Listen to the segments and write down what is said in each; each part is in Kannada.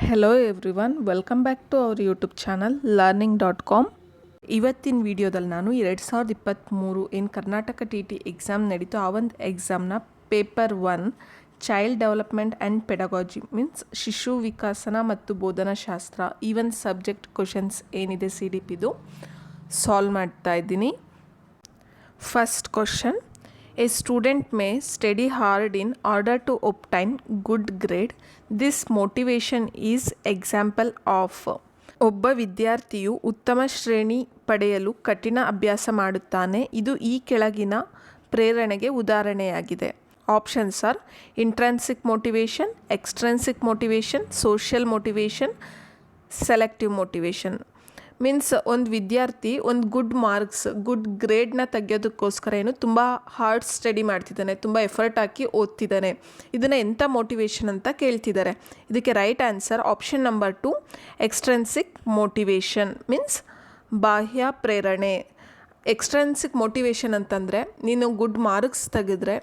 Hello everyone welcome back to our YouTube channel learning dot com ಇವತ್ತಿನ ವಿಡಿಯೋದಲ್ಲಿ ನಾನು ಎರಡು ಸಾವಿರದ ಇಪ್ಪತ್ತ್ಮೂರು ಏನು ಕರ್ನಾಟಕ ಟಿ ಟಿ ಎಕ್ಸಾಮ್ ನಡೀತು ಆ ಒಂದು ಎಕ್ಸಾಮ್ನ paper one child development and pedagogy means ಶಿಶು ವಿಕಾಸನ ಮತ್ತು ಬೋಧನಾಶಾಸ್ತ್ರ ಈ ಒಂದು ಸಬ್ಜೆಕ್ಟ್ ಕ್ವಶನ್ಸ್ ಏನಿದೆ ಸಿ ಡಿ ಪಿದು ಸಾಲ್ವ್ ಮಾಡ್ತಾ ಇದ್ದೀನಿ. First question A student may study hard in order to obtain good grade. This motivation is example of, ಒಬ್ಬ ವಿದ್ಯಾರ್ಥಿಯು ಉತ್ತಮ ಶ್ರೇಣಿ ಪಡೆಯಲು ಕಠಿಣ ಅಭ್ಯಾಸ ಮಾಡುತ್ತಾನೆ. ಇದು ಈ ಕೆಳಗಿನ ಪ್ರೇರಣೆಗೆ ಉದಾಹರಣೆಯಾಗಿದೆ. Options are intrinsic motivation extrinsic motivation social motivation selective motivation means ಒಂದು ವಿದ್ಯಾರ್ಥಿ, ಒಂದು ಗುಡ್ ಮಾರ್ಕ್ಸ್ ಗುಡ್ ಗ್ರೇಡ್ನ ತೆಗೆಯೋದಕ್ಕೋಸ್ಕರ ಏನು ತುಂಬ ಹಾರ್ಡ್ ಸ್ಟಡಿ ಮಾಡ್ತಿದ್ದಾನೆ, ತುಂಬ ಎಫರ್ಟ್ ಹಾಕಿ ಓದ್ತಿದ್ದಾನೆ. ಇದನ್ನು ಎಂಥ ಮೋಟಿವೇಶನ್ ಅಂತ ಕೇಳ್ತಿದ್ದಾರೆ. ಇದಕ್ಕೆ right answer option number two extrinsic motivation means ಬಾಹ್ಯ ಪ್ರೇರಣೆ. ಎಕ್ಸ್ಟ್ರೆನ್ಸಿಕ್ ಮೋಟಿವೇಶನ್ ಅಂತಂದರೆ ನೀನು ಗುಡ್ ಮಾರ್ಕ್ಸ್ ತೆಗೆದ್ರೆ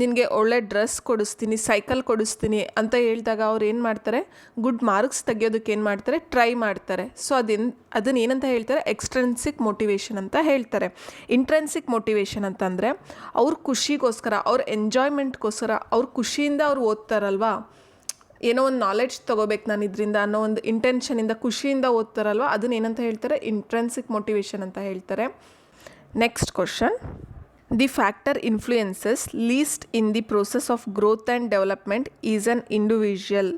ನಿನಗೆ ಒಳ್ಳೆ ಡ್ರೆಸ್ ಕೊಡಿಸ್ತೀನಿ, ಸೈಕಲ್ ಕೊಡಿಸ್ತೀನಿ ಅಂತ ಹೇಳಿದಾಗ ಅವ್ರು ಏನು ಮಾಡ್ತಾರೆ? ಗುಡ್ ಮಾರ್ಕ್ಸ್ ತೆಗಿಯೋದಕ್ಕೆ ಏನು ಮಾಡ್ತಾರೆ? ಟ್ರೈ ಮಾಡ್ತಾರೆ. ಸೊ ಅದೇನು ಅದನ್ನ ಏನಂತ ಹೇಳ್ತಾರೆ? ಎಕ್ಸ್ಟ್ರೆನ್ಸಿಕ್ ಮೋಟಿವೇಶನ್ ಅಂತ ಹೇಳ್ತಾರೆ. ಇಂಟ್ರೆನ್ಸಿಕ್ ಮೋಟಿವೇಶನ್ ಅಂತಂದರೆ ಅವ್ರ ಖುಷಿಗೋಸ್ಕರ, ಅವ್ರ ಎಂಜಾಯ್ಮೆಂಟ್ಗೋಸ್ಕರ ಅವ್ರ ಖುಷಿಯಿಂದ ಅವ್ರು ಓದ್ತಾರಲ್ವಾ? ಏನೋ ಒಂದು ನಾಲೆಡ್ಜ್ ತೊಗೋಬೇಕು ನಾನು ಇದರಿಂದ ಅನ್ನೋ ಒಂದು ಇಂಟೆನ್ಷನಿಂದ ಖುಷಿಯಿಂದ ಓದ್ತಾರಲ್ವ? ಅದನ್ನ ಏನಂತ ಹೇಳ್ತಾರೆ? ಇಂಟ್ರೆನ್ಸಿಕ್ ಮೋಟಿವೇಶನ್ ಅಂತ ಹೇಳ್ತಾರೆ. Next question the factor influences least in the process of growth and development is an individual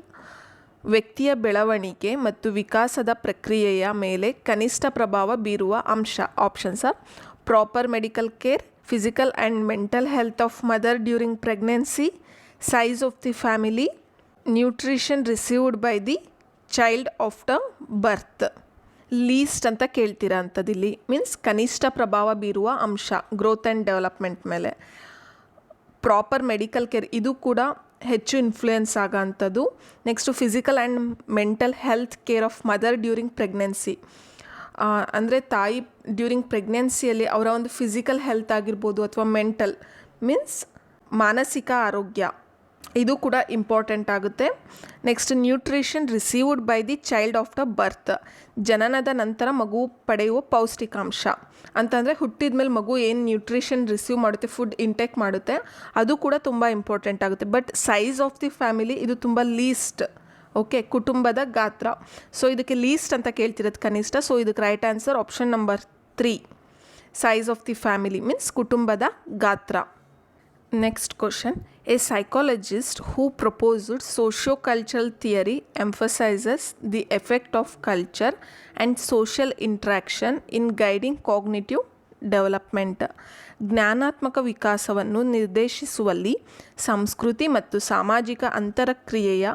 ವ್ಯಕ್ತಿಯ ಬೆಳವಣಿಗೆ ಮತ್ತು ವಿಕಾಸದ ಪ್ರಕ್ರಿಯೆಯ ಮೇಲೆ ಕನಿಷ್ಠ ಪ್ರಭಾವ ಬೀರುವ ಅಂಶ. Options are proper medical care physical and mental health of mother during pregnancy size of the family nutrition received by the child after birth least ಅಂತ ಕೇಳ್ತೀರಾ ಅಂಥದ್ದಿಲ್ಲಿ ಮೀನ್ಸ್ ಕನಿಷ್ಠ ಪ್ರಭಾವ ಬೀರುವ ಅಂಶ ಗ್ರೋತ್ ಆ್ಯಂಡ್ ಡೆವಲಪ್ಮೆಂಟ್ ಮೇಲೆ. ಪ್ರಾಪರ್ ಮೆಡಿಕಲ್ ಕೇರ್ ಇದು ಕೂಡ ಹೆಚ್ಚು influence ಆಗೋಂಥದ್ದು. Next physical and mental health care of mother during pregnancy ಅಂದರೆ ತಾಯಿ ಡ್ಯೂರಿಂಗ್ ಪ್ರೆಗ್ನೆನ್ಸಿಯಲ್ಲಿ ಅವರ ಒಂದು ಫಿಸಿಕಲ್ ಹೆಲ್ತ್ ಆಗಿರ್ಬೋದು ಅಥವಾ ಮೆಂಟಲ್ ಮೀನ್ಸ್ ಮಾನಸಿಕ ಆರೋಗ್ಯ. ಇದು ಕೂಡ ಇಂಪಾರ್ಟೆಂಟ್ ಆಗುತ್ತೆ. Next nutrition received by the child of the birth ಜನನದ ನಂತರ ಮಗು ಪಡೆಯುವ ಪೌಷ್ಟಿಕಾಂಶ. ಅಂತಂದರೆ ಹುಟ್ಟಿದ ಮೇಲೆ ಮಗು ಏನು ನ್ಯೂಟ್ರಿಷನ್ ರಿಸೀವ್ ಮಾಡುತ್ತೆ ಫುಡ್ ಇಂಟೇಕ್ ಮಾಡುತ್ತೆ, ಅದು ಕೂಡ ತುಂಬ ಇಂಪಾರ್ಟೆಂಟ್ ಆಗುತ್ತೆ. But size of the family ಇದು ತುಂಬ ಲೀಸ್ಟ್ ಓಕೆ ಕುಟುಂಬದ ಗಾತ್ರ. ಸೊ ಇದಕ್ಕೆ ಲೀಸ್ಟ್ ಅಂತ ಕೇಳ್ತಿರೋದು ಕನಿಷ್ಠ. ಸೊ ಇದಕ್ಕೆ right answer option number three size of the family means ಕುಟುಂಬದ ಗಾತ್ರ. Next question. A psychologist who proposed socio-cultural theory, emphasizes the effect of culture and social interaction in guiding cognitive development ಜ್ಞಾನಾತ್ಮಕ ವಿಕಾಸವನ್ನು ನಿರ್ದೇಶಿಸುವಲ್ಲಿ ಸಂಸ್ಕೃತಿ ಮತ್ತು ಸಾಮಾಜಿಕ ಅಂತರಕ್ರಿಯೆಯ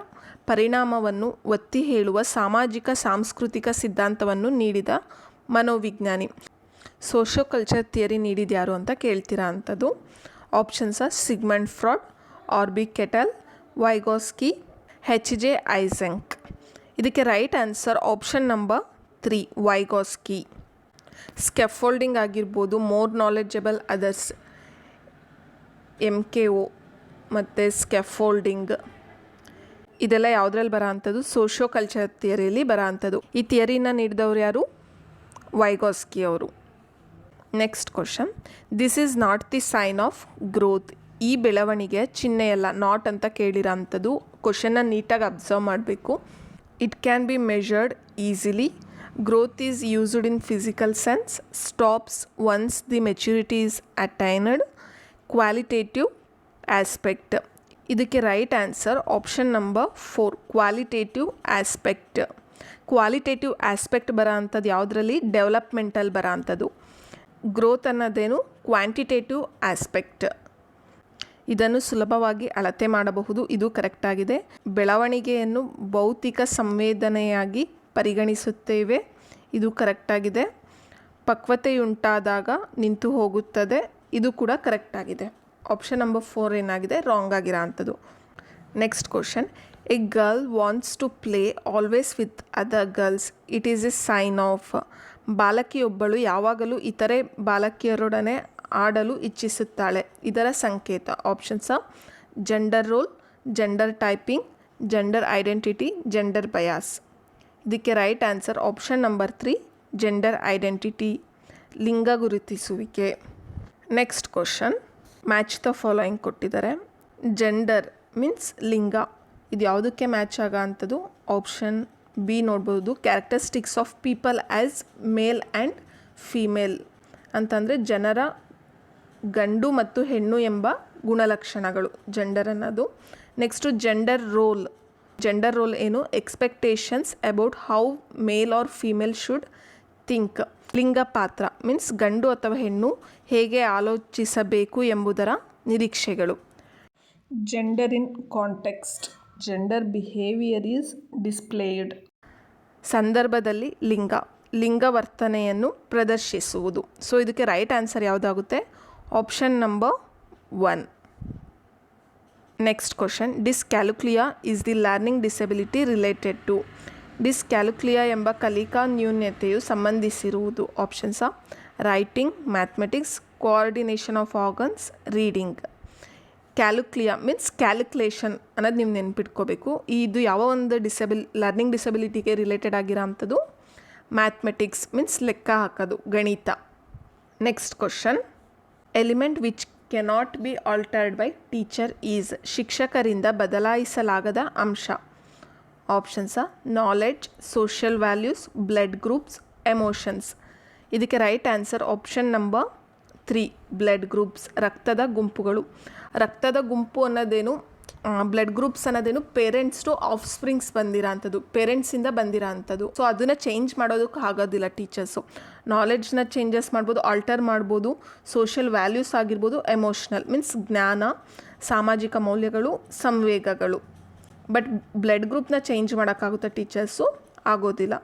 ಪರಿಣಾಮವನ್ನು ಒತ್ತಿ ಹೇಳುವ ಸಾಮಾಜಿಕ ಸಾಂಸ್ಕೃತಿಕ ಸಿದ್ಧಾಂತವನ್ನು ನೀಡಿದ ಮನೋವಿಜ್ಞಾನಿ. ಸೋಷಿಯೋ ಕಲ್ಚರ್ ಥಿಯರಿ ನೀಡಿದ್ಯಾರು ಅಂತ ಕೇಳ್ತೀರಾ ಅಂಥದ್ದು options Sigmund Freud R B Cattell, Vygotsky, H J Eysenck. ಇದಕ್ಕೆ right answer option number three, Vygotsky. Scaffolding ಆಗಿರ್ಬೋದು, more knowledgeable others M K O ಮತ್ತು ಸ್ಕೆಫೋಲ್ಡಿಂಗ್ ಇದೆಲ್ಲ ಯಾವುದ್ರಲ್ಲಿ ಬರೋ ಅಂಥದ್ದು ಸೋಷಿಯೋ ಕಲ್ಚರ್ ಥಿಯರಿಯಲ್ಲಿ ಬರೋ ಅಂಥದ್ದು ಈ ಥಿಯರಿನ ನೀಡಿದವ್ರು ಯಾರು? ವೈಗೋಸ್ಕಿ ಅವರು. Next question. This is not the sign of growth ಈ ಬೆಳವಣಿಗೆ ಚಿಹ್ನೆಯಲ್ಲ ನಾಟ್ ಅಂತ ಕೇಳಿರೋ ಅಂಥದ್ದು ಕ್ವಶನ್ನ ನೀಟಾಗಿ ಅಬ್ಸರ್ವ್ ಮಾಡಬೇಕು. It can be measured easily growth is used in physical sense stops once the maturity is attained qualitative aspect ಇದಕ್ಕೆ right answer option number four qualitative aspect qualitative aspect ಬರೋ ಅಂಥದ್ದು ಯಾವುದರಲ್ಲಿ? ಡೆವಲಪ್ಮೆಂಟಲ್ಲಿ ಬರೋ ಅಂಥದ್ದು. ಗ್ರೋತ್ ಅನ್ನೋದೇನು? ಕ್ವಾಂಟಿಟೇಟಿವ್ ಆಸ್ಪೆಕ್ಟ್ ಇದನ್ನು ಸುಲಭವಾಗಿ ಅಳತೆ ಮಾಡಬಹುದು. ಇದು ಕರೆಕ್ಟಾಗಿದೆ ಬೆಳವಣಿಗೆಯನ್ನು ಭೌತಿಕ ಸಂವೇದನೆಯಾಗಿ ಪರಿಗಣಿಸುತ್ತೇವೆ. ಇದು ಕರೆಕ್ಟಾಗಿದೆ ಪಕ್ವತೆಯುಂಟಾದಾಗ ನಿಂತು ಹೋಗುತ್ತದೆ. ಇದು ಕೂಡ ಕರೆಕ್ಟಾಗಿದೆ ಆಪ್ಷನ್ ನಂಬರ್ ಫೋರ್ ಏನಾಗಿದೆ? ರಾಂಗ್ ಆಗಿರೋ ಅಂಥದ್ದು next question a girl wants to play always with other girls it is a sign of ಬಾಲಕಿಯೊಬ್ಬಳು ಯಾವಾಗಲೂ ಇತರೆ ಬಾಲಕಿಯರೊಡನೆ ಆಡಲು ಇಚ್ಛಿಸುತ್ತಾಳೆ. ಇದರ ಸಂಕೇತ. Options gender role gender typing gender identity gender bias ಇದಕ್ಕೆ right answer option number three gender identity ಲಿಂಗ ಗುರುತಿಸುವಿಕೆ. Next question match the following ಕೊಟ್ಟಿದ್ದಾರೆ. ಜೆಂಡರ್ ಮೀನ್ಸ್ ಲಿಂಗ. ಇದು ಯಾವುದಕ್ಕೆ ಮ್ಯಾಚ್ ಆಗೋ ಅಂಥದ್ದು ಆಪ್ಷನ್ ಬಿ ನೋಡ್ಬೋದು. Characteristics of people as male and female ಅಂತಂದರೆ ಜನರ ಗಂಡು ಮತ್ತು ಹೆಣ್ಣು ಎಂಬ ಗುಣಲಕ್ಷಣಗಳು ಜೆಂಡರ್ ಅನ್ನೋದು. Next gender role gender role ಏನು? Expectations about how male are female should think ಲಿಂಗ ಪಾತ್ರ ಮೀನ್ಸ್ ಗಂಡು ಅಥವಾ ಹೆಣ್ಣು ಹೇಗೆ ಆಲೋಚಿಸಬೇಕು ಎಂಬುದರ ನಿರೀಕ್ಷೆಗಳು. Gender in context gender behaviour is displayed ಸಂದರ್ಭದಲ್ಲಿ ಲಿಂಗ. ಲಿಂಗ ವರ್ತನೆಯನ್ನು ಪ್ರದರ್ಶಿಸುವುದು. ಸೊ ಇದಕ್ಕೆ right answer ಯಾವುದಾಗುತ್ತೆ? Option number one next question dyscalculia is the learning disability related to dyscalculia ಎಂಬ ಕಲಿಕಾ ನ್ಯೂನ್ಯತೆಯು ಸಂಬಂಧಿಸಿರುವುದು. Options writing mathematics coordination of organs reading calculia means calculation ಅನ್ನೋದು ನೀವು ನೆನ್ಪಿಟ್ಕೋಬೇಕು. ಇದು ಯಾವ ಒಂದು ಡಿಸೆಬಿಲ್ ಲರ್ನಿಂಗ್ ಡಿಸೆಬಿಲಿಟಿಗೆ ರಿಲೇಟೆಡ್ ಆಗಿರೋ ಅಂಥದ್ದು ಮ್ಯಾಥಮೆಟಿಕ್ಸ್ ಮೀನ್ಸ್ ಲೆಕ್ಕ ಹಾಕೋದು, ಗಣಿತ. Next question element which cannot be altered by teacher is ಶಿಕ್ಷಕರಿಂದ ಬದಲಾಯಿಸಲಾಗದ ಅಂಶ. Options knowledge social values blood groups emotions ಇದಕ್ಕೆ right answer option number three blood groups ರಕ್ತದ ಗುಂಪುಗಳು. ರಕ್ತದ ಗುಂಪು ಅನ್ನೋದೇನು? ಬ್ಲಡ್ ಗ್ರೂಪ್ಸ್ ಅನ್ನೋದೇನು ಪೇರೆಂಟ್ಸ್ ಟು ಆಫ್ ಸ್ಪ್ರಿಂಗ್ಸ್ ಬಂದಿರೋ ಅಂಥದ್ದು ಪೇರೆಂಟ್ಸಿಂದ ಬಂದಿರೋ ಅಂಥದ್ದು ಸೊ ಅದನ್ನು ಚೇಂಜ್ ಮಾಡೋದಕ್ಕೆ ಆಗೋದಿಲ್ಲ ಟೀಚರ್ಸು ನಾಲೆಡ್ಜ್ನ ಚೇಂಜಸ್ ಮಾಡ್ಬೋದು ಆಲ್ಟರ್ ಮಾಡ್ಬೋದು ಸೋಷಿಯಲ್ ವ್ಯಾಲ್ಯೂಸ್ ಆಗಿರ್ಬೋದು ಎಮೋಷ್ನಲ್ ಮೀನ್ಸ್ ಜ್ಞಾನ, ಸಾಮಾಜಿಕ ಮೌಲ್ಯಗಳು, ಸಂವೇಗಗಳು. ಬಟ್ ಬ್ಲಡ್ ಗ್ರೂಪ್ನ ಚೇಂಜ್ ಮಾಡೋಕ್ಕಾಗುತ್ತೆ ಟೀಚರ್ಸು ಆಗೋದಿಲ್ಲ.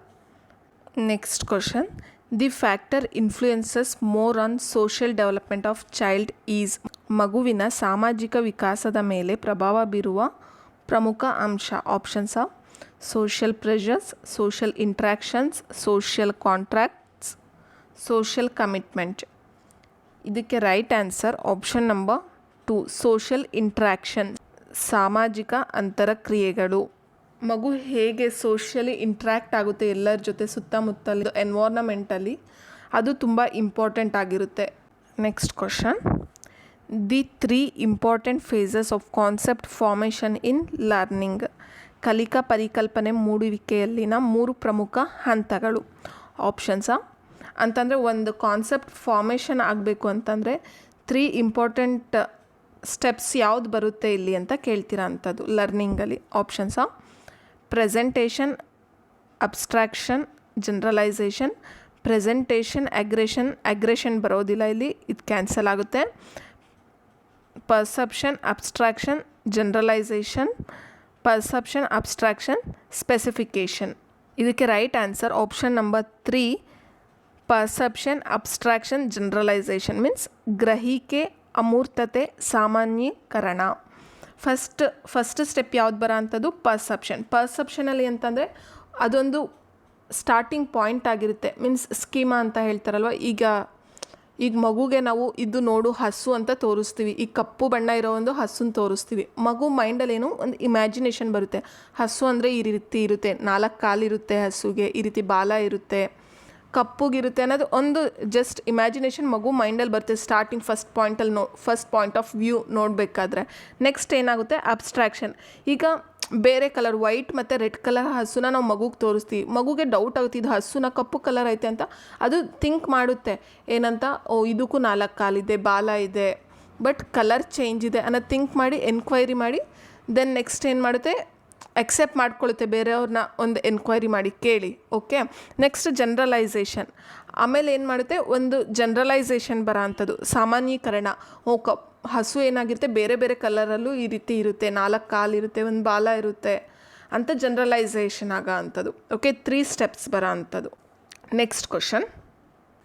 Next question the factor influences more on social development of child is ಮಗುವಿನ ಸಾಮಾಜಿಕ ವಿಕಾಸದ ಮೇಲೆ ಪ್ರಭಾವ ಬೀರುವ ಪ್ರಮುಖ ಅಂಶ options social pressures social interactions social contracts social commitment ಇದಕ್ಕೆ right answer option number two social interaction ಸಾಮಾಜಿಕ ಅಂತರಕ್ರಿಯೆಗಳು ಮಗು ಹೇಗೆ ಸೋಷಿಯಲಿ ಇಂಟ್ರ್ಯಾಕ್ಟ್ ಆಗುತ್ತೆ ಎಲ್ಲರ ಜೊತೆ ಸುತ್ತಮುತ್ತಲ ಎನ್ವಾರ್ನಮೆಂಟಲ್ಲಿ ಅದು ತುಂಬ ಇಂಪಾರ್ಟೆಂಟ್ ಆಗಿರುತ್ತೆ. Next question the three important phases of concept formation in learning ಕಲಿಕಾ ಪರಿಕಲ್ಪನೆ ಮೂಡುವಿಕೆಯಲ್ಲಿನ ಮೂರು ಪ್ರಮುಖ ಹಂತಗಳು. ಆಪ್ಷನ್ಸ ಅಂತಂದರೆ ಒಂದು ಕಾನ್ಸೆಪ್ಟ್ ಫಾರ್ಮೇಷನ್ ಆಗಬೇಕು ಅಂತಂದರೆ ತ್ರೀ ಇಂಪಾರ್ಟೆಂಟ್ ಸ್ಟೆಪ್ಸ್ ಯಾವ್ದು ಬರುತ್ತೆ ಇಲ್ಲಿ ಅಂತ ಕೇಳ್ತೀರಾ ಅಂಥದ್ದು ಲರ್ನಿಂಗಲ್ಲಿ options presentation abstraction generalisation presentation aggression aggression ಬರೋದಿಲ್ಲ ಇಲ್ಲಿ, ಇದು ಕ್ಯಾನ್ಸಲ್ ಆಗುತ್ತೆ. Perception abstraction generalisation perception abstraction specification ಇದಕ್ಕೆ right answer option number three perception abstraction generalisation means ಗ್ರಹಿಕೆ, ಅಮೂರ್ತತೆ, ಸಾಮಾನ್ಯೀಕರಣ. ಫಸ್ಟ್ ಫಸ್ಟ್ ಸ್ಟೆಪ್ ಯಾವ್ದು ಬರೋ ಅಂಥದ್ದು? ಪರ್ಸೆಪ್ಷನ್ ಪರ್ಸೆಪ್ಷನಲ್ಲಿ ಅಂತಂದರೆ ಅದೊಂದು ಸ್ಟಾರ್ಟಿಂಗ್ ಪಾಯಿಂಟ್ ಆಗಿರುತ್ತೆ. ಮೀನ್ಸ್ ಸ್ಕೀಮಾ ಅಂತ ಹೇಳ್ತಾರಲ್ವ? ಈಗ ಈಗ ಮಗುಗೆ ನಾವು ಇದು ನೋಡು ಹಸು ಅಂತ ತೋರಿಸ್ತೀವಿ. ಈ ಕಪ್ಪು ಬಣ್ಣ ಇರೋ ಒಂದು ಹಸುನ ತೋರಿಸ್ತೀವಿ. ಮಗು ಮೈಂಡಲ್ಲಿ ಏನು ಒಂದು ಇಮ್ಯಾಜಿನೇಷನ್ ಬರುತ್ತೆ. ಹಸು ಅಂದರೆ ಈ ರೀತಿ ಇರುತ್ತೆ. ನಾಲ್ಕು ಕಾಲಿರುತ್ತೆ ಹಸುಗೆ, ಈ ರೀತಿ ಬಾಲ ಇರುತ್ತೆ. ಕಪ್ಪುಗಿರುತ್ತೆ ಅನ್ನೋದು ಒಂದು ಜಸ್ಟ್ ಇಮ್ಯಾಜಿನೇಷನ್ ಮಗು ಮೈಂಡಲ್ಲಿ ಬರುತ್ತೆ. Starting first ಪಾಯಿಂಟಲ್ಲಿ no first point of view ನೋಡಬೇಕಾದ್ರೆ. ನೆಕ್ಸ್ಟ್ ಏನಾಗುತ್ತೆ? ಅಬ್ಸ್ಟ್ರಾಕ್ಷನ್ ಈಗ ಬೇರೆ ಕಲರ್ ವೈಟ್ ಮತ್ತು ರೆಡ್ ಕಲರ್ ಹಸುನ ನಾವು ಮಗುಗೆ ತೋರಿಸ್ತೀವಿ. ಮಗುಗೆ ಡೌಟ್ ಆಗುತ್ತೆ, ಇದು ಹಸುನ ಕಪ್ಪು ಕಲರ್ ಐತೆ ಅಂತ. ಅದು ಥಿಂಕ್ ಮಾಡುತ್ತೆ. ಏನಂತ, ಓ, ಇದಕ್ಕೂ ನಾಲ್ಕು ಕಾಲಿದೆ ಬಾಲ ಇದೆ ಬಟ್ ಕಲರ್ ಚೇಂಜ್ ಇದೆ ಅನ್ನೋದು ಥಿಂಕ್ ಮಾಡಿ ಎನ್ಕ್ವೈರಿ ಮಾಡಿ ದೆನ್ ನೆಕ್ಸ್ಟ್ ಏನು ಮಾಡುತ್ತೆ? ಎಕ್ಸೆಪ್ಟ್ ಮಾಡ್ಕೊಳ್ಳುತ್ತೆ ಬೇರೆಯವ್ರನ್ನ ಒಂದು ಎನ್ಕ್ವೈರಿ ಮಾಡಿ, ಕೇಳಿ ಓಕೆ ನೆಕ್ಸ್ಟ್ ಜನ್ರಲೈಸೇಷನ್ ಆಮೇಲೆ ಏನು ಮಾಡುತ್ತೆ? ಒಂದು ಜನ್ರಲೈಸೇಷನ್ ಬರೋ ಅಂಥದ್ದು, ಸಾಮಾನ್ಯೀಕರಣ. ಓ ಹಸು ಏನಾಗಿರುತ್ತೆ, ಬೇರೆ ಬೇರೆ ಕಲರಲ್ಲೂ ಈ ರೀತಿ ಇರುತ್ತೆ. ನಾಲ್ಕು ಕಾಲು ಇರುತ್ತೆ, ಒಂದು ಬಾಲ ಇರುತ್ತೆ ಅಂತ ಜನರಲೈಸೇಷನ್ ಆಗೋ ಅಂಥದ್ದು ಓಕೆ ತ್ರೀ ಸ್ಟೆಪ್ಸ್ ಬರೋ ಅಂಥದ್ದು next question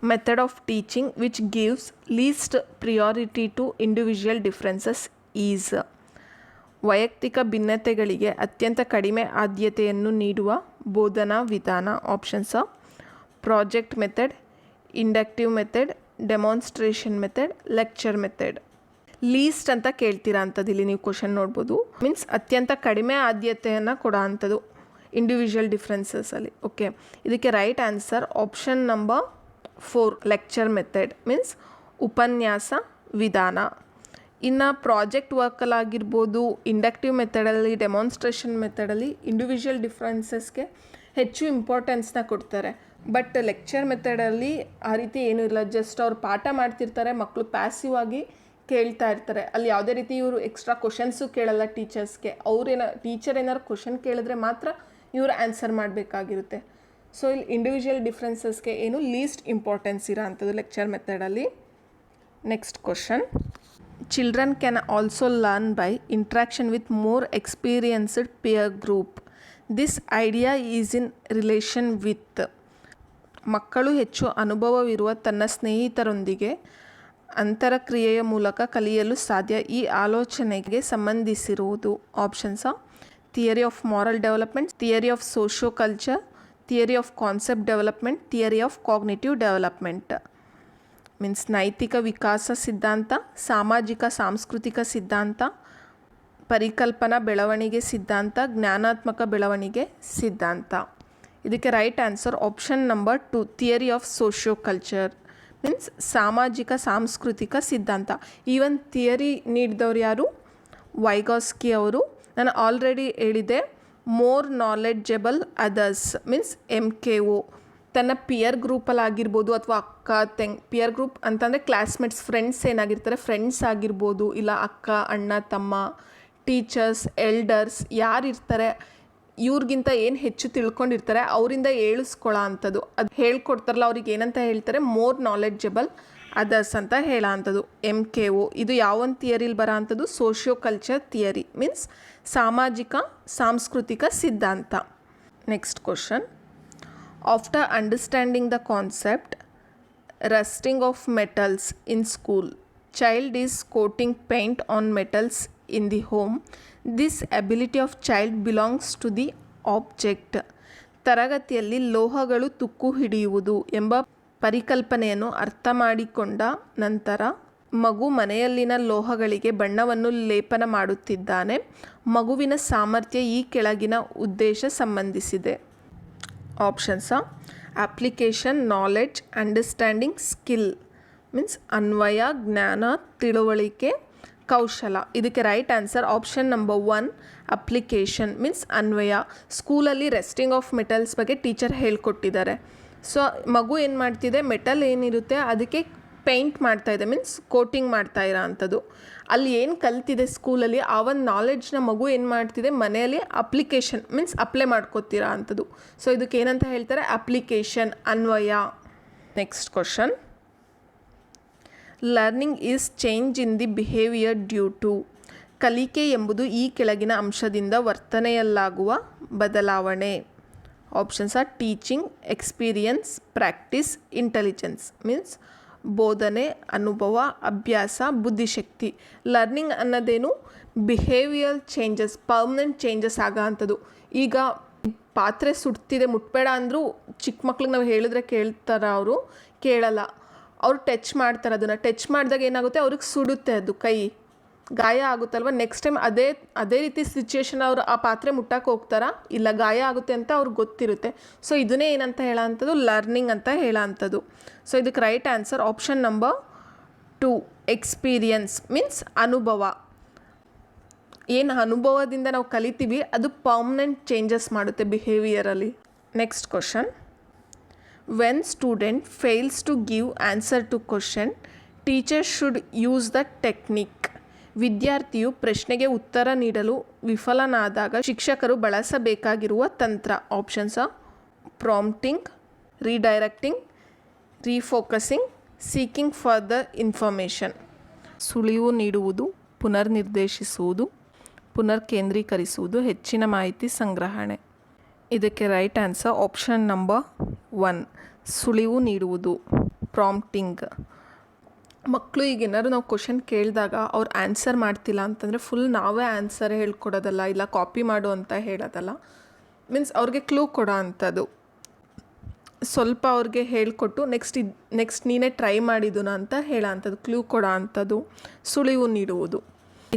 method of teaching which gives least priority to individual differences is ವೈಯಕ್ತಿಕ ಭಿನ್ನತೆಗಳಿಗೆ ಅತ್ಯಂತ ಕಡಿಮೆ ಆದ್ಯತೆಯನ್ನು ನೀಡುವ ಬೋಧನಾ ವಿಧಾನ options project method inductive method demonstration method lecture method least ಅಂತ ಕೇಳ್ತೀರಾ ಅಂಥದ್ದು ಇಲ್ಲಿ ನೀವು ಕ್ವಶನ್ ನೋಡ್ಬೋದು. ಮೀನ್ಸ್ ಅತ್ಯಂತ ಕಡಿಮೆ ಆದ್ಯತೆಯನ್ನು ಕೊಡೋ ಅಂಥದ್ದು ಇಂಡಿವಿಜುವಲ್ ಡಿಫ್ರೆನ್ಸಸಲ್ಲಿ ಓಕೆ ಇದಕ್ಕೆ right answer option number four lecture method means ಉಪನ್ಯಾಸ, ವಿಧಾನ. ಇನ್ನು ಪ್ರಾಜೆಕ್ಟ್ ವರ್ಕಲ್ಲಾಗಿರ್ಬೋದು ಇಂಡಕ್ಟಿವ್ ಮೆಥಡಲ್ಲಿ ಡೆಮಾನ್ಸ್ಟ್ರೇಷನ್ ಮೆಥಡಲ್ಲಿ ಇಂಡಿವಿಜುವಲ್ ಡಿಫ್ರೆನ್ಸಸ್ಗೆ ಹೆಚ್ಚು ಇಂಪಾರ್ಟೆನ್ಸ್ನ ಕೊಡ್ತಾರೆ. ಬಟ್ ಲೆಕ್ಚರ್ ಮೆಥಡಲ್ಲಿ ಆ ರೀತಿ ಏನೂ ಇಲ್ಲ. ಜಸ್ಟ್ ಅವ್ರು ಪಾಠ ಮಾಡ್ತಿರ್ತಾರೆ ಮಕ್ಕಳು ಪ್ಯಾಸಿವ್ ಆಗಿ ಕೇಳ್ತಾ ಇರ್ತಾರೆ. ಅಲ್ಲಿ ಯಾವುದೇ ರೀತಿ ಇವರು ಎಕ್ಸ್ಟ್ರಾ ಕ್ವಶನ್ಸು ಕೇಳಲ್ಲ ಟೀಚರ್ಸ್ಗೆ ಅವ್ರೇನ ಟೀಚರ್ ಏನಾದ್ರು ಕ್ವಶನ್ ಕೇಳಿದ್ರೆ ಮಾತ್ರ ಇವರು ಆನ್ಸರ್ ಮಾಡಬೇಕಾಗಿರುತ್ತೆ. ಸೊ ಇಲ್ಲಿ ಇಂಡಿವಿಜುವಲ್ ಡಿಫ್ರೆನ್ಸಸ್ಗೆ ಏನು ಲೀಸ್ಟ್ ಇಂಪಾರ್ಟೆನ್ಸ್ ಇರೋ ಅಂಥದ್ದು lecture ಮೆಥಡಲ್ಲಿ next question children can also learn by interaction with more experienced peer group this idea is in relation with ಮಕ್ಕಳು ಹೆಚ್ಚು ಅನುಭವವಿರುವ ತನ್ನ ಸ್ನೇಹಿತರೊಂದಿಗೆ ಅಂತರಕ್ರಿಯೆಯ ಮೂಲಕ ಕಲಿಯಲು ಸಾಧ್ಯ. ಈ ಆಲೋಚನೆಗೆ ಸಂಬಂಧಿಸಿರುವುದು options theory of moral development theory of socio culture theory of concept development theory of cognitive development means ನೈತಿಕ ವಿಕಾಸ ಸಿದ್ಧಾಂತ, ಸಾಮಾಜಿಕ ಸಾಂಸ್ಕೃತಿಕ ಸಿದ್ಧಾಂತ, ಪರಿಕಲ್ಪನಾ ಬೆಳವಣಿಗೆ ಸಿದ್ಧಾಂತ, ಜ್ಞಾನಾತ್ಮಕ ಬೆಳವಣಿಗೆ ಸಿದ್ಧಾಂತ. ಇದಕ್ಕೆ right answer option number two theory of socio culture means ಸಾಮಾಜಿಕ, ಸಾಂಸ್ಕೃತಿಕ ಸಿದ್ಧಾಂತ. ಈವನ್ ಥಿಯರಿ ನೀಡಿದವ್ರು ಯಾರು? ವೈಗಾಸ್ಕಿ ಅವರು. ನಾನು ಆಲ್ರೆಡಿ ಹೇಳಿದೆ more knowledgeable others means M K O ತನ್ನ ಪಿಯರ್ ಗ್ರೂಪಲ್ಲಾಗಿರ್ಬೋದು ಅಥವಾ ಅಕ್ಕ, ತೆಂಗ್ ಪಿಯರ್ ಗ್ರೂಪ್ ಅಂತಂದರೆ ಕ್ಲಾಸ್ಮೇಟ್ಸ್ ಫ್ರೆಂಡ್ಸ್ ಏನಾಗಿರ್ತಾರೆ? ಫ್ರೆಂಡ್ಸ್ ಆಗಿರ್ಬೋದು. ಇಲ್ಲ ಅಕ್ಕ, ಅಣ್ಣ, ತಮ್ಮ ಟೀಚರ್ಸ್ ಎಲ್ಡರ್ಸ್ ಯಾರು ಇರ್ತಾರೆ ಇವ್ರಿಗಿಂತ ಏನು ಹೆಚ್ಚು ತಿಳ್ಕೊಂಡಿರ್ತಾರೆ, ಅವರಿಂದ ಹೇಳಿಸ್ಕೊಳ್ಳೋ ಅಂಥದ್ದು ಅದು ಹೇಳ್ಕೊಡ್ತಾರಲ್ಲ, ಅವ್ರಿಗೆ ಏನಂತ ಹೇಳ್ತಾರೆ ಮೋರ್ ನಾಲೆಡ್ಜಬಲ್ ಅದರ್ಸ್ ಅಂತ ಹೇಳೋ ಅಂಥದ್ದು ಎಂ ಕೆ ಓ ಇದು ಯಾವೊಂದು ಥಿಯರಿಲಿ ಬರೋ ಅಂಥದ್ದು ಸೋಷಿಯೋ ಕಲ್ಚರ್ ಥಿಯರಿ ಮೀನ್ಸ್ ಸಾಮಾಜಿಕ, ಸಾಂಸ್ಕೃತಿಕ ಸಿದ್ಧಾಂತ. Next question after understanding the concept rusting of metals in school child is coating paint on metals in the home this ability of child belongs to the object ತರಗತಿಯಲ್ಲಿ ಲೋಹಗಳು ತುಕ್ಕು ಹಿಡಿಯುವುದು ಎಂಬ ಪರಿಕಲ್ಪನೆಯನ್ನು ಅರ್ಥ ಮಾಡಿಕೊಂಡ ನಂತರ ಮಗು ಮನೆಯಲ್ಲಿನ ಲೋಹಗಳಿಗೆ ಬಣ್ಣವನ್ನು ಲೇಪನ ಮಾಡುತ್ತಿದ್ದಾನೆ. ಮಗುವಿನ ಸಾಮರ್ಥ್ಯ ಈ ಕೆಳಗಿನ ಉದ್ದೇಶ ಸಂಬಂಧಿಸಿದೆ. Options application knowledge understanding skill means ಅನ್ವಯ ಜ್ಞಾನ ತಿಳುವಳಿಕೆ ಕೌಶಲ ಇದಕ್ಕೆ right answer option number one application means ಅನ್ವಯ ಸ್ಕೂಲಲ್ಲಿ ರೆಸ್ಟಿಂಗ್ ಆಫ್ ಮೆಟಲ್ಸ್ ಬಗ್ಗೆ ಟೀಚರ್ ಹೇಳ್ಕೊಟ್ಟಿದ್ದಾರೆ ಸೊ ಮಗು ಏನು ಮಾಡ್ತಿದೆ ಮೆಟಲ್ ಏನಿರುತ್ತೆ ಅದಕ್ಕೆ ಪೇಂಟ್ ಮಾಡ್ತಾ ಇದೆ ಮೀನ್ಸ್ ಕೋಟಿಂಗ್ ಮಾಡ್ತಾ ಇರೋ ಅಂಥದ್ದು ಅಲ್ಲಿ ಏನು ಕಲ್ತಿದೆ ಸ್ಕೂಲಲ್ಲಿ ಆ ಒಂದು ನಾಲೆಡ್ಜ್ನ ಮಗು ಏನು ಮಾಡ್ತಿದೆ ಮನೆಯಲ್ಲಿ ಅಪ್ಲಿಕೇಶನ್ ಮೀನ್ಸ್ ಅಪ್ಲೈ ಮಾಡ್ಕೋತೀರಾ ಅಂಥದ್ದು ಸೊ ಇದಕ್ಕೆ ಏನಂತ ಹೇಳ್ತಾರೆ ಅಪ್ಲಿಕೇಶನ್ ಅನ್ವಯ next question learning is change in the behaviour due to ಕಲಿಕೆ ಎಂಬುದು ಈ ಕೆಳಗಿನ ಅಂಶದಿಂದ ವರ್ತನೆಯಲ್ಲಾಗುವ ಬದಲಾವಣೆ. Options are teaching experience practice intelligence means ಬೋಧನೆ, ಅನುಭವ, ಅಭ್ಯಾಸ, ಬುದ್ಧಿಶಕ್ತಿ. ಲರ್ನಿಂಗ್ ಅನ್ನೋದೇನು? ಬಿಹೇವಿಯರ್ ಚೇಂಜಸ್ ಪರ್ಮನೆಂಟ್ ಚೇಂಜಸ್ ಆಗೋ ಅಂಥದ್ದು ಈಗ ಪಾತ್ರೆ ಸುಡ್ತಿದೆ, ಮುಟ್ಬೇಡ ಅಂದರೂ ಚಿಕ್ಕ ಮಕ್ಳಿಗೆ ನಾವು ಹೇಳಿದ್ರೆ ಕೇಳ್ತಾರ ಅವರು, ಕೇಳಲ್ಲ. ಅವ್ರು ಟಚ್ ಮಾಡ್ತಾರೆ ಅದನ್ನು. ಟಚ್ ಮಾಡಿದಾಗ ಏನಾಗುತ್ತೆ? ಅವ್ರಿಗೆ ಸುಡುತ್ತೆ ಅದು ಕೈ. ಗಾಯ ಆಗುತ್ತಲ್ವ? ನೆಕ್ಸ್ಟ್ ಟೈಮ್ ಅದೇ ಅದೇ ರೀತಿ ಸಿಚುಯೇಷನ್ ಅವರು ಆ ಪಾತ್ರೆ ಮುಟ್ಟಕ್ಕೆ ಹೋಗ್ತಾರಾ? ಇಲ್ಲ, ಗಾಯ ಆಗುತ್ತೆ ಅಂತ ಅವ್ರಿಗೆ ಗೊತ್ತಿರುತ್ತೆ. ಸೊ ಇದನ್ನೇ ಏನಂತ ಹೇಳೋವಂಥದ್ದು ಲರ್ನಿಂಗ್ ಅಂತ ಹೇಳೋವಂಥದ್ದು ಸೊ ಇದಕ್ಕೆ right answer option number two experience means ಅನುಭವ. ಏನು ಅನುಭವದಿಂದ ನಾವು ಕಲಿತೀವಿ? ಅದು ಪರ್ಮನೆಂಟ್ ಚೇಂಜಸ್ ಮಾಡುತ್ತೆ ಬಿಹೇವಿಯರಲ್ಲಿ next question when student fails to give answer to question, teacher should use the technique ವಿದ್ಯಾರ್ಥಿಯು ಪ್ರಶ್ನೆಗೆ ಉತ್ತರ ನೀಡಲು ವಿಫಲನಾದಾಗ ಶಿಕ್ಷಕರು ಬಳಸಬೇಕಾಗಿರುವ ತಂತ್ರ. Options prompting redirecting refocusing seeking further information ಸುಳಿವು ನೀಡುವುದು, ಪುನರ್ನಿರ್ದೇಶಿಸುವುದು ಪುನರ್ ಕೇಂದ್ರೀಕರಿಸುವುದು ಹೆಚ್ಚಿನ ಮಾಹಿತಿ ಸಂಗ್ರಹಣೆ. ಇದಕ್ಕೆ right answer option number one ಸುಳಿವು ನೀಡುವುದು ಪ್ರಾಂಪ್ಟಿಂಗ್ ಮಕ್ಕಳು ಈಗ ಏನಾದ್ರು ನಾವು ಕ್ವಶನ್ ಕೇಳಿದಾಗ ಅವ್ರು ಆನ್ಸರ್ ಮಾಡ್ತಿಲ್ಲ ಅಂತಂದರೆ ಫುಲ್ ನಾವೇ ಆನ್ಸರ್ ಹೇಳ್ಕೊಡೋದಲ್ಲ, ಇಲ್ಲ ಕಾಪಿ ಮಾಡು ಅಂತ ಹೇಳೋದಲ್ಲ. ಮೀನ್ಸ್ ಅವ್ರಿಗೆ ಕ್ಲೂ ಕೊಡೋ ಅಂಥದ್ದು ಸ್ವಲ್ಪ ಅವ್ರಿಗೆ ಹೇಳಿಕೊಟ್ಟು ನೆಕ್ಸ್ಟ್ ಇದು ನೆಕ್ಸ್ಟ್ ನೀನೇ ಟ್ರೈ ಮಾಡಿದನ ಅಂತ ಹೇಳೋ ಅಂಥದ್ದು ಕ್ಲೂ ಕೊಡೋ ಅಂಥದ್ದು ಸುಳಿವು ನೀಡುವುದು.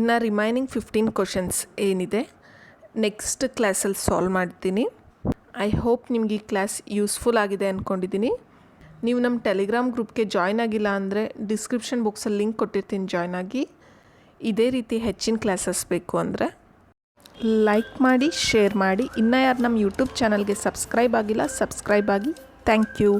ಇನ್ನು ರಿಮೈನಿಂಗ್ ಫಿಫ್ಟೀನ್ ಕ್ವಶನ್ಸ್ ಏನಿದೆ ನೆಕ್ಸ್ಟ್ ಕ್ಲಾಸಲ್ಲಿ ಸಾಲ್ವ್ ಮಾಡ್ತೀನಿ. ಐ ಹೋಪ್ ನಿಮ್ಗೆ ಈ ಕ್ಲಾಸ್ ಯೂಸ್ಫುಲ್ ಆಗಿದೆ ಅಂದ್ಕೊಂಡಿದ್ದೀನಿ ನೀವು ನಮ್ಮ ಟೆಲಿಗ್ರಾಮ್ ಗ್ರೂಪ್ಗೆ ಜಾಯ್ನ್ ಆಗಿಲ್ಲ ಅಂದರೆ ಡಿಸ್ಕ್ರಿಪ್ಷನ್ ಬಾಕ್ಸಲ್ಲಿ ಲಿಂಕ್ ಕೊಟ್ಟಿರ್ತೀನಿ ಜಾಯ್ನ್ ಆಗಿ. ಇದೇ ರೀತಿ ಹೆಚ್ಚಿನ ಕ್ಲಾಸಸ್ ಬೇಕು ಅಂದರೆ ಲೈಕ್ ಮಾಡಿ ಶೇರ್ ಮಾಡಿ. ಇನ್ನೂ ಯಾರು ನಮ್ಮ ಯೂಟ್ಯೂಬ್ ಚಾನಲ್ಗೆ ಸಬ್ಸ್ಕ್ರೈಬ್ ಆಗಿಲ್ಲ ಸಬ್ಸ್ಕ್ರೈಬ್ ಆಗಿ. Thank you